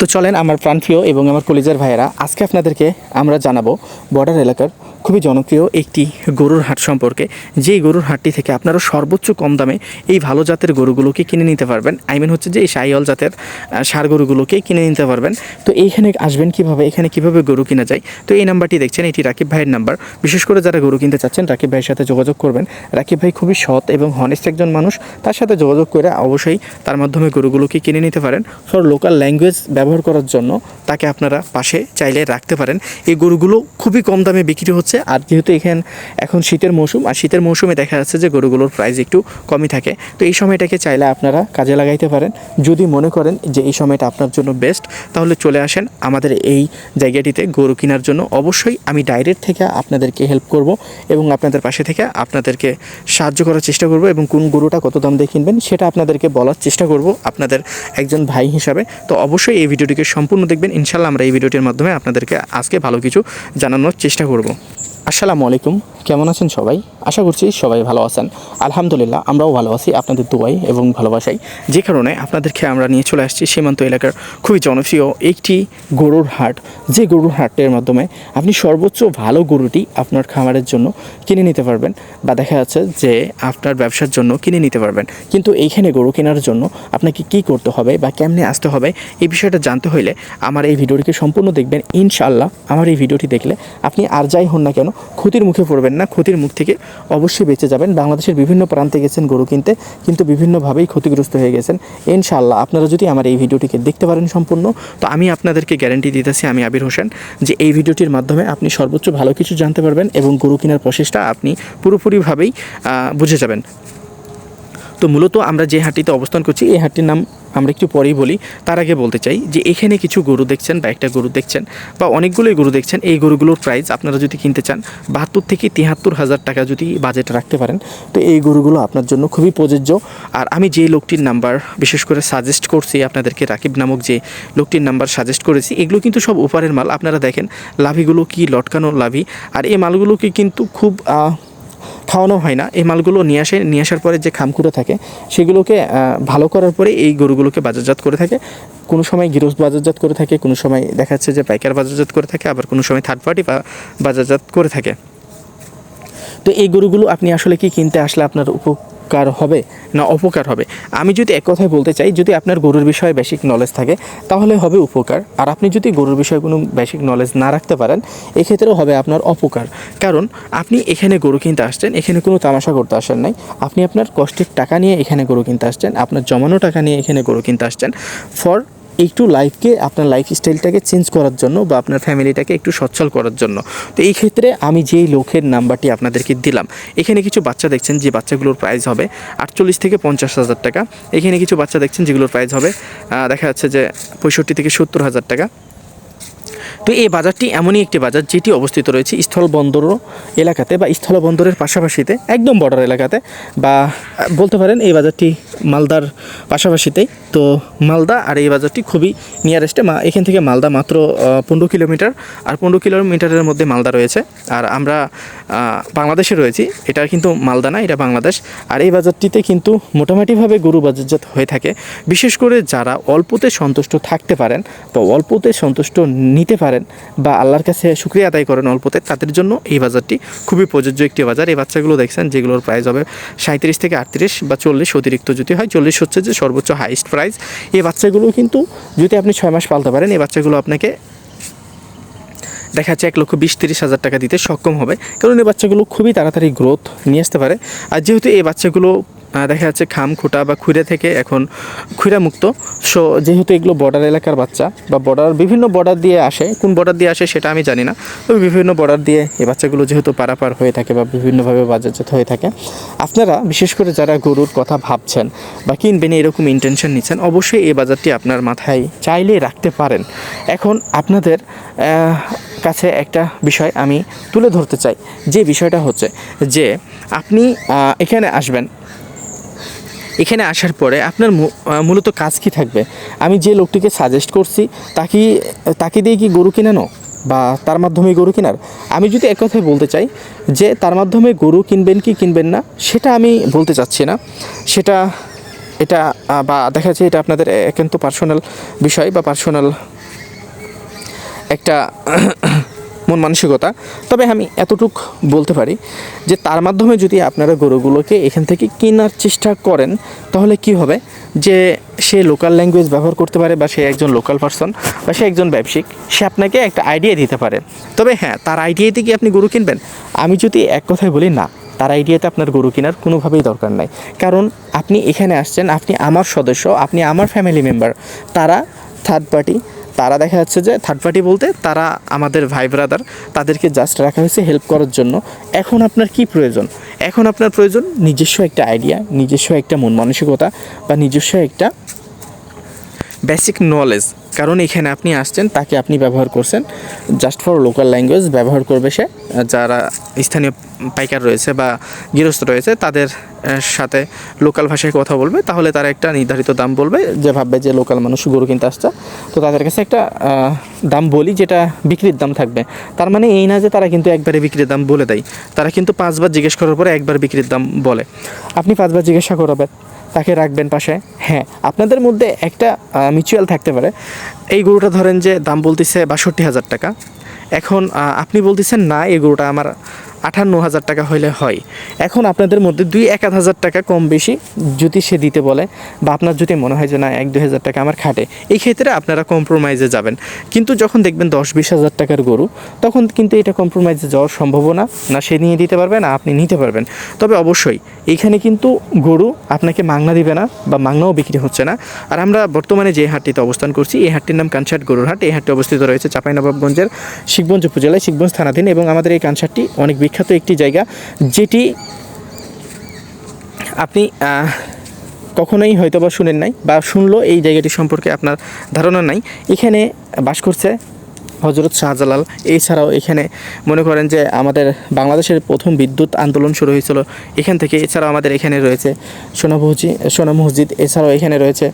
তো চলেন আমার প্রাণপ্রিয় এবং আমার কলেজের ভাইয়েরা আজকে আপনাদেরকে আমরা জানাব বর্ডার এলাকার খুবই জনপ্রিয় একটি গরুর হাট সম্পর্কে। যেই গরুর হাটটি থেকে আপনারা সর্বোচ্চ কম দামে এই ভালো জাতের গরুগুলোকে কিনে নিতে পারবেন। আই মিন হচ্ছে যে এই সাইওয়াল জাতের ষাঁড় গরুগুলোকে কিনে নিতে পারবেন। তো এইখানে আসবেন কীভাবে? এখানে কীভাবে গরু কিনা যায়? তো এই নাম্বারটি দেখছেন, এটি রাকিব ভাইয়ের নাম্বার। বিশেষ করে যারা গরু কিনতে চাচ্ছেন, রাকিব ভাইয়ের সাথে যোগাযোগ করবেন। রাকিব ভাই খুবই সৎ এবং হনেস্ট একজন মানুষ। তার সাথে যোগাযোগ করে অবশ্যই তার মাধ্যমে গরুগুলোকে কিনে নিতে পারেন। ফর লোকাল ল্যাঙ্গুয়েজ ব্যবহার করার জন্য তাকে আপনারা পাশে চাইলে রাখতে পারেন। এই গরুগুলো খুবই কম দামে বিক্রি হচ্ছে। আর যেহেতু এখানে এখন শীতের মৌসুম, আর শীতের মৌসুমে দেখা যাচ্ছে যে গরুগুলোর প্রাইস একটু কমই থাকে। তো এই সময়টাকে চাইলে আপনারা কাজে লাগাইতে পারেন। যদি মনে করেন যে এই সময়টা আপনার জন্য বেস্ট তাহলে চলে আসেন আমাদের এই জায়গাটিতে গরু কেনার জন্য। অবশ্যই আমি ডাইরেক্ট থেকে আপনাদেরকে হেল্প করব এবং আপনাদের পাশে থেকে আপনাদেরকে সাহায্য করার চেষ্টা করব এবং কোন গরুটা কত দাম দিয়ে কিনবেন সেটা আপনাদেরকে বলার চেষ্টা করব আপনাদের একজন ভাই হিসাবে। তো অবশ্যই এই ভিডিওটিকে সম্পূর্ণ দেখবেন। ইনশাল্লাহ আমরা এই ভিডিওটির মাধ্যমে আপনাদেরকে আজকে ভালো কিছু জানানোর চেষ্টা করব। আসসালামু আলাইকুম। কেমন আছেন সবাই? আশা করছি সবাই ভালো আছেন। আলহামদুলিল্লাহ, আমরাও ভালো আছি। আপনাদের দোয়াই এবং ভালোবাসাই। যে কারণে আপনাদেরকে আমরা নিয়ে চলে আসছি সীমান্ত এলাকার খুবই জনপ্রিয় একটি গরুর হাট। যে গরুর হাটের মাধ্যমে আপনি সর্বোচ্চ ভালো গরুটি আপনার খামারের জন্য কিনে নিতে পারবেন বা দেখা যাচ্ছে যে আপনার ব্যবসার জন্য কিনে নিতে পারবেন। কিন্তু এইখানে গরু কেনার জন্য আপনাকে কি করতে হবে বা কেমনে আসতে হবে এই বিষয়টা জানতে হইলে আমার এই ভিডিওটিকে সম্পূর্ণ দেখবেন। ইনশাআল্লাহ, আমার এই ভিডিওটি দেখলে আপনি আর যাই হন না কেন ক্ষতির মুখে পড়বেন না, ক্ষতির মুখ থেকে অবশ্যই বেঁচে যাবেন। বাংলাদেশের বিভিন্ন প্রান্তে গেছেন গরু কিনতে, কিন্তু বিভিন্নভাবেই ক্ষতিগ্রস্ত হয়ে গেছেন। ইনশাআল্লাহ, আপনারা যদি আমার এই ভিডিওটিকে দেখতে পারেন সম্পূর্ণ, তো আমি আপনাদেরকে গ্যারান্টি দিতেছি, আমি আবির হোসেন, যে এই ভিডিওটির মাধ্যমে আপনি সর্বোচ্চ ভালো কিছু জানতে পারবেন এবং গরু কেনার প্রসেসটা আপনি পুরোপুরিভাবেই বুঝে যাবেন। তো মূলত আমরা যে হাটটিতে অবস্থান করছি, এই হাটটির নাম আমরা একটু পরেই বলি। তার আগে বলতে চাই যে এখানে কিছু গরু দেখছেন বা একটা গরু দেখছেন বা অনেকগুলোই গরু দেখছেন, এই গরুগুলোর প্রাইস আপনারা যদি কিনতে চান, বাহাত্তর থেকে তিয়াত্তর হাজার টাকা যদি বাজেট রাখতে পারেন, তো এই গরুগুলো আপনার জন্য খুবই প্রযোজ্য। আর আমি যে লোকটির নাম্বার বিশেষ করে সাজেস্ট করছি আপনাদেরকে, রাকিব নামক যে লোকটির নাম্বার সাজেস্ট করেছি, এগুলো কিন্তু সব উপরের মাল। আপনারা দেখেন, লাভিগুলো কি লটকানো লাভি। আর এই মালগুলোকে কিন্তু খুব খাওয়ানো হয় না। এই মালগুলো নিয়ে আসে, নিয়ে আসার পরে যে খামকুটো থাকে, সেগুলোকে ভালো করার পরে এই গরুগুলোকে বাজারজাত করে থাকে। কোনো সময় গিরস বাজারজাত করে থাকে, কোনো সময় দেখা যাচ্ছে যে পাইকার বাজারজাত করে থাকে, আবার কোনো সময় থার্ড পার্টি বাজারজাত করে থাকে। তো এই গরুগুলো আপনি আসলে কি কিনতে আসলে আপনার উপকার হবে না অপকার হবে? আমি যদি এক কথায় বলতে চাই, যদি আপনার গরুর বিষয়ে বেসিক নলেজ থাকে, তাহলে হবে উপকার। আর আপনি যদি গরুর বিষয়ে কোনো বেসিক নলেজ না রাখতে পারেন, এক্ষেত্রেও হবে আপনার অপকার। কারণ আপনি এখানে গরু কিনতে আসছেন, এখানে কোনো তামাশা করতে আসেন নাই। আপনি আপনার কষ্টের টাকা নিয়ে এখানে গরু কিনতে আসছেন, আপনার জমানো টাকা নিয়ে এখানে গরু কিনতে আসছেন। ফর একটু লাইফকে আপনার লাইফ স্টাইলটাকে চেঞ্জ করার জন্য বা আপনার ফ্যামিলিটাকে একটু সচ্ছল করার জন্য। তো এই ক্ষেত্রে আমি যেই লোকের নাম্বারটি আপনাদেরকে দিলাম, এখানে কিছু বাচ্চা দেখছেন যে বাচ্চাগুলোর প্রাইস হবে আটচল্লিশ থেকে পঞ্চাশ হাজার টাকা। এখানে কিছু বাচ্চা দেখছেন যেগুলোর প্রাইস হবে দেখা যাচ্ছে যে পঁয়ষট্টি থেকে সত্তর হাজার টাকা। তো এই বাজারটি এমনই একটি বাজার যেটি অবস্থিত রয়েছে স্থলবন্দর এলাকাতে বা স্থলবন্দরের পাশাপাশিতে, একদম বর্ডার এলাকাতে বা বলতে পারেন এই বাজারটি মালদার পাশাপাশিতেই। তো মালদা আর এই বাজারটি খুবই নিয়ারেস্টে মা, এখান থেকে মালদা মাত্র পনেরো কিলোমিটার। আর পনেরো কিলোমিটারের মধ্যে মালদা রয়েছে। আর আমরা বাংলাদেশে রয়েছি। এটা কিন্তু মালদা না, এটা বাংলাদেশ। আর এই বাজারটিতে কিন্তু মোটামুটিভাবে গরু বাজারজাত হয়ে থাকে। বিশেষ করে যারা অল্পতে সন্তুষ্ট থাকতে পারেন বা অল্পতে সন্তুষ্ট নিতে পারেন বা আল্লাহর কাছে শুক্রিয়া আদায় করেন অল্পতে, তাদের জন্য এই বাজারটি খুবই প্রযোজ্য একটি বাজার। এই বাচ্চাগুলো দেখছেন, যেগুলোর প্রাইস হবে সাঁত্রিশ থেকে আটত্রিশ বা চল্লিশ অতিরিক্ত যদি হয়, চল্লিশ হচ্ছে যে সর্বোচ্চ হাইস্ট প্রাইস এই বাচ্চাগুলো কিন্তু যদি আপনি ছয় মাস পালতে পারেন, এই বাচ্চাগুলো আপনাকে দেখা যাচ্ছে এক লক্ষ বিশ তিরিশ হাজার টাকা দিতে সক্ষম হবে। কারণ এই বাচ্চাগুলো খুবই তাড়াতাড়ি গ্রোথ নিয়ে আসতে পারে। আর যেহেতু এই বাচ্চাগুলো দেখা যাচ্ছে খাম, খুঁটা বা খুঁড়ে থেকে এখন খুঁড়া মুক্ত। সো যেহেতু এগুলো বর্ডার এলাকার বাচ্চা বা বর্ডার বিভিন্ন বর্ডার দিয়ে আসে, কোন বর্ডার দিয়ে আসে সেটা আমি জানি না। তবে বিভিন্ন বর্ডার দিয়ে এই বাচ্চাগুলো যেহেতু পারাপার হয়ে থাকে বা বিভিন্নভাবে বাজারজাত হয়ে থাকে, আপনারা বিশেষ করে যারা গরুর কথা ভাবছেন বা কিনবেন এরকম ইন্টেনশন নিচ্ছেন, অবশ্যই এই বাজারটি আপনার মাথায় চাইলে রাখতে পারেন। এখন আপনাদের কাছে একটা বিষয় আমি তুলে ধরতে চাই। যে বিষয়টা হচ্ছে যে আপনি এখানে আসবেন এখানে আসার পরে আপনার মূলত কাজ কি থাকবে? আমি যে লোকটিকে সাজেস্ট করছি, তাকে তাকে দিয়ে কি গরু কেনানো বা তার মাধ্যমে গরু কেনার? আমি যদি এক কথায় বলতে চাই যে তার মাধ্যমে গরু কিনবেন কি কিনবেন না, সেটা আমি বলতে চাচ্ছি না। সেটা, এটা বা দেখা যাচ্ছে এটা আপনাদের কিন্তু পার্সোনাল বিষয় বা পার্সোনাল একটা মন মানসিকতা, তবে আমি এতটুক বলতে পারি যে তার মাধ্যমে যদি আপনারা গরুগুলোকে এখান থেকে কেনার চেষ্টা করেন, তাহলে কি হবে? যে সে লোকাল ল্যাঙ্গুয়েজ ব্যবহার করতে পারে বা সে একজন লোকাল পারসন বা সে একজন ব্যবসায়িক, সে আপনাকে একটা আইডিয়া দিতে পারে। তবে হ্যাঁ তার আইডিয়াতে কি আপনি গরু কিনবেন? আমি যদি এক কথায় বলি, না, তার আইডিয়াতে আপনার গরু কেনার কোনোভাবেই দরকার নাই। কারণ আপনি এখানে আসছেন, আপনি আমার সদস্য, আপনি আমার ফ্যামিলি মেম্বার তারা থার্ড পার্টি তারা দেখা যাচ্ছে যে থার্ড পার্টি বলতে তারা আমাদের ভাই ব্রাদার তাদেরকে জাস্ট রাখা হয়েছে হেল্প করার জন্য। এখন আপনার কি প্রয়োজন? এখন আপনার প্রয়োজন নিজস্ব একটা আইডিয়া নিজস্ব একটা মন মানসিকতা বা নিজস্ব একটা বেসিক নলেজ কারণ এখানে আপনি আসছেন, তাকে আপনি ব্যবহার করছেন জাস্ট ফর লোকাল ল্যাঙ্গুয়েজ ব্যবহার করবে সে, যারা স্থানীয় পাইকার রয়েছে বা গৃহস্থ রয়েছে, তাদের সাথে লোকাল ভাষায় কথা বলবে, তাহলে তারা একটা নির্ধারিত দাম বলবে, যে ভাববে যে লোকাল মানুষ গরু কিনতে আসছে। তো তাদের কাছে একটা দাম বলি, যেটা বিক্রির দাম থাকবে। তার মানে এই না যে তারা কিন্তু একবারে বিক্রির দাম বলে দেয়, তারা কিন্তু পাঁচবার জিজ্ঞেস করার পরে একবার বিক্রির দাম বলে। আপনি পাঁচবার জিজ্ঞাসা করাবেন। তাকে রাখবেন পাশে। হ্যাঁ আপনাদের মধ্যে একটা মিউচুয়াল থাকতে পারে। এই গরুটা ধরেন যে দাম বলতেছে বাষট্টি হাজার টাকা। এখন আপনি বলতেছেন, না, এই গরুটা আমার আটান্ন হাজার টাকা হইলে হয়। এখন আপনাদের মধ্যে দুই এক হাজার টাকা কম বেশি যদি সে দিতে বলে বা আপনার যদি মনে হয় যে না, এক দুই হাজার টাকা আমার খাটে, এই ক্ষেত্রে আপনারা কম্প্রোমাইজে যাবেন। কিন্তু যখন দেখবেন দশ বিশ হাজার টাকার গরু, তখন কিন্তু এটা কম্প্রোমাইজে যাওয়ার সম্ভাবনা না, সে নিয়ে দিতে পারবে না, আপনি নিতে পারবেন। তবে অবশ্যই এইখানে কিন্তু গরু আপনাকে মাংনা দিবে না বা মাংনাও বিক্রি হচ্ছে না। আর আমরা বর্তমানে যে হাটটিতে অবস্থান করছি, এই হাটটির নাম কানসাট গরুর হাট। এই হাটটি অবস্থিত রয়েছে চাঁপাইনবাবগঞ্জের শিখগঞ্জ উপজেলায় শিখগঞ্জ থানাধীন এবং আমাদের এই কানসাটটি অনেক বিখ্যাত একটি জায়গা যেটি আপনি কখনোই হয়তো বা শুনেন নাই বা শুনলো এই জায়গাটি সম্পর্কে আপনার ধারণা নাই। এখানে বাস করছে হজরত শাহজালাল। এছাড়াও এখানে মনে করেন যে আমাদের বাংলাদেশের প্রথম বিদ্যুৎ আন্দোলন শুরু হয়েছিল এখান থেকে। এছাড়াও আমাদের এখানে রয়েছে সোনা সোনা মসজিদ, এছাড়াও এখানে রয়েছে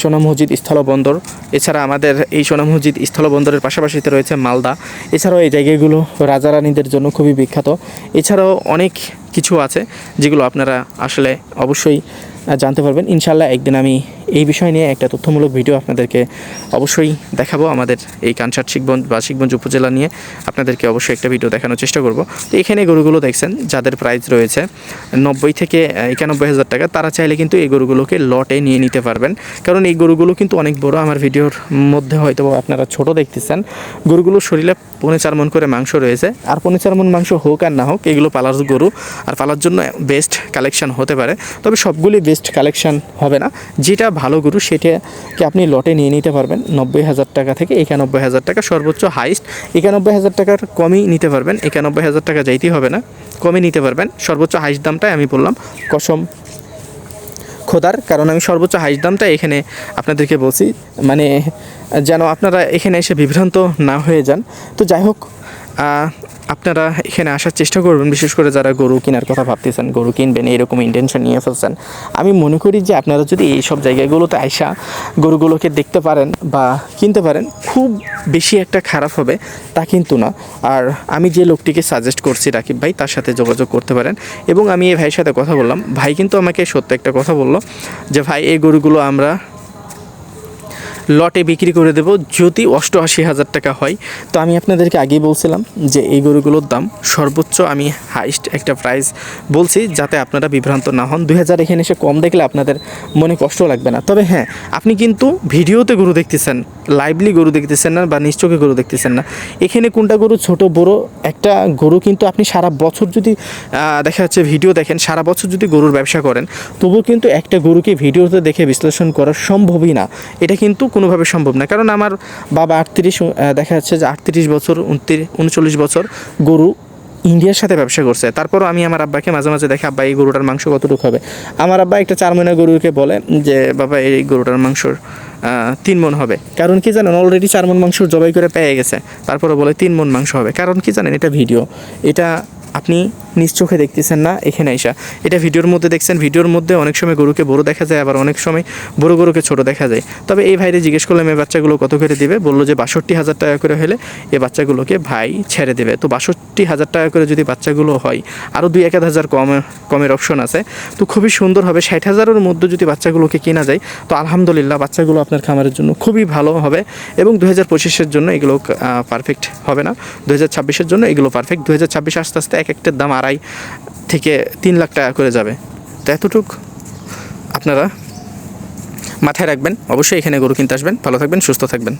সোনা মসজিদ স্থলবন্দর। এছাড়া আমাদের এই সোনা মসজিদ স্থলবন্দরের পাশাপাশিতে রয়েছে মালদা। এছাড়াও এই জায়গাগুলো রাজা রানীদের জন্য খুবই বিখ্যাত। এছাড়াও অনেক কিছু আছে যেগুলো আপনারা আসলে অবশ্যই জানতে পারবেন। ইনশাল্লাহ একদিন আমি এই বিষয় নিয়ে একটা তথ্যমূলক ভিডিও আপনাদেরকে অবশ্যই দেখাবো। আমাদের এই কানসার শিখগঞ্জ বা শিখগঞ্জ উপজেলা নিয়ে আপনাদেরকে অবশ্যই একটা ভিডিও দেখানোর চেষ্টা করব। তো এখানে গরুগুলো দেখছেন, যাদের প্রাইস রয়েছে নব্বই থেকে একানব্বই হাজার টাকা, তারা চাইলে কিন্তু এই গরুগুলোকে লটে নিয়ে নিতে পারবেন। কারণ এই গরুগুলো কিন্তু অনেক বড়। আমার ভিডিওর মধ্যে হয়তো আপনারা ছোট দেখতেছেন। গরুগুলোর শরীরে পৌনে চার মন করে মাংস রয়েছে। আর পৌনে চার মন মাংস হোক আর না হোক, এগুলো পালার গরু। আর পালার জন্য বেস্ট কালেকশন হতে পারে। তবে সবগুলি বেস্ট কালেকশান হবে না। যেটা ভালো গরু, সেটাকে আপনি লটে নিয়ে নিতে পারবেন। নব্বই হাজার টাকা থেকে একানব্বই হাজার টাকা সর্বোচ্চ হাইস্ট একানব্বই হাজার টাকার কমই নিতে পারবেন। একানব্বই হাজার টাকা যাইতেই হবে না। কমই নিতে পারবেন। সর্বোচ্চ হাইস্ট দামটাই আমি বললাম। কসম খোদার, কারণ আমি সর্বোচ্চ হাইস্ট দামটা এখানে আপনাদেরকে বলছি। মানে যেন আপনারা এখানে এসে বিভ্রান্ত না হয়ে যান। তো যাই হোক আপনারা এখানে আসার চেষ্টা করবেন, বিশেষ করে যারা গরু কেনার কথা ভাবতেছেন, গরু কিনবেন, এরকম ইন্টেনশন নিয়ে ফেলছেন। আমি মনে করি যে আপনারা যদি এই সব জায়গাগুলোতে আইসা গরুগুলোকে দেখতে পারেন বা কিনতে পারেন, খুব বেশি একটা খারাপ হবে তা কিন্তু না। আর আমি যে লোকটিকে সাজেস্ট করছি রাকিব ভাই, তার সাথে যোগাযোগ করতে পারেন। এবং আমি এই ভাইয়ের সাথে কথা বললাম। ভাই কিন্তু আমাকে সত্য একটা কথা বলল যে, ভাই, এই গরুগুলো আমরা লটে বিক্রি করে দেব। যদি অষ্টআশি হাজার টাকা হয়, তো আমি আপনাদেরকে আগেই বলছিলাম যে এই গরুগুলোর দাম সর্বোচ্চ আমি হাইস্ট একটা প্রাইস বলছি, যাতে আপনারা বিভ্রান্ত না হন। দুই হাজার এখানে এসে কম দেখলে আপনাদের মনে কষ্ট লাগবে না। তবে হ্যাঁ আপনি কিন্তু ভিডিওতে গরু দেখতেছেন লাইভলি গরু দেখতেছেন না বা নিশ্চকে গরু দেখতেছেন না। এখানে কোনটা গরু? ছোট, বড় একটা গরু কিন্তু আপনি সারা বছর যদি দেখা যাচ্ছে ভিডিও দেখেন, সারা বছর যদি গরুর ব্যবসা করেন, তবুও কিন্তু একটা গরুকে ভিডিওতে দেখে বিশ্লেষণ করা সম্ভবই না। এটা কিন্তু কোনোভাবে সম্ভব না। কারণ আমার বাবা আটত্রিশ দেখা যাচ্ছে যে আটত্রিশ বছর উনত্রিশ উনচল্লিশ বছর গরু ইন্ডিয়ার সাথে ব্যবসা করছে। তারপরও আমি আমার আব্বাকে মাঝে মাঝে দেখে, আব্বা, এই গরুটার মাংস কতটুকু হবে? আমার আব্বা একটা চার মহিনা গরুকে বলে যে, বাবা, এই গরুটার মাংসর তিন মন হবে। কারণ কি জানেন অলরেডি চার মন মাংস জবাই করে পেয়ে গেছে। তারপরে বলে তিন মন মাংস হবে। কারণ কি জানেন, এটা ভিডিও এটা আপনি নিজ চোখে দেখতেছেন না এখানে আইসা। এটা ভিডিওর মধ্যে দেখছেন, ভিডিওর মধ্যে অনেক সময় গরুকে বড় দেখা যায়, আবার অনেক সময় বড় গরুকে ছোট দেখা যায়। তবে এই ভাইরে জিজ্ঞেস করলাম, এই বাচ্চাগুলো কত করে দিবে? বলল যে, বাষট্টি হাজার টাকা করে হলে এই বাচ্চাগুলোকে ভাই ছেড়ে দেবে। তো বাষট্টি হাজার টাকা করে যদি বাচ্চাগুলো হয় আরও দুই এক হাজার কম, কমের অপশন আছে। তো খুবই সুন্দর হবে, ষাট হাজারের মধ্যে যদি বাচ্চাগুলোকে কেনা যায়, তো আলহামদুলিল্লাহ বাচ্চাগুলো আপনার খামারের জন্য খুবই ভালো হবে এবং দু হাজার পঁচিশের জন্য এগুলো পারফেক্ট হবে না। দু হাজার ছাব্বিশের জন্য এগুলো পারফেক্ট দু হাজার ছাব্বিশ আস্তে আস্তে এক একটার দাম আড়াই থেকে তিন লাখ টাকা করে যাবে। তো এতটুক আপনারা মাথায় রাখবেন। অবশ্যই এখানে গরু কিনতে আসবেন। ভালো থাকবেন, সুস্থ থাকবেন।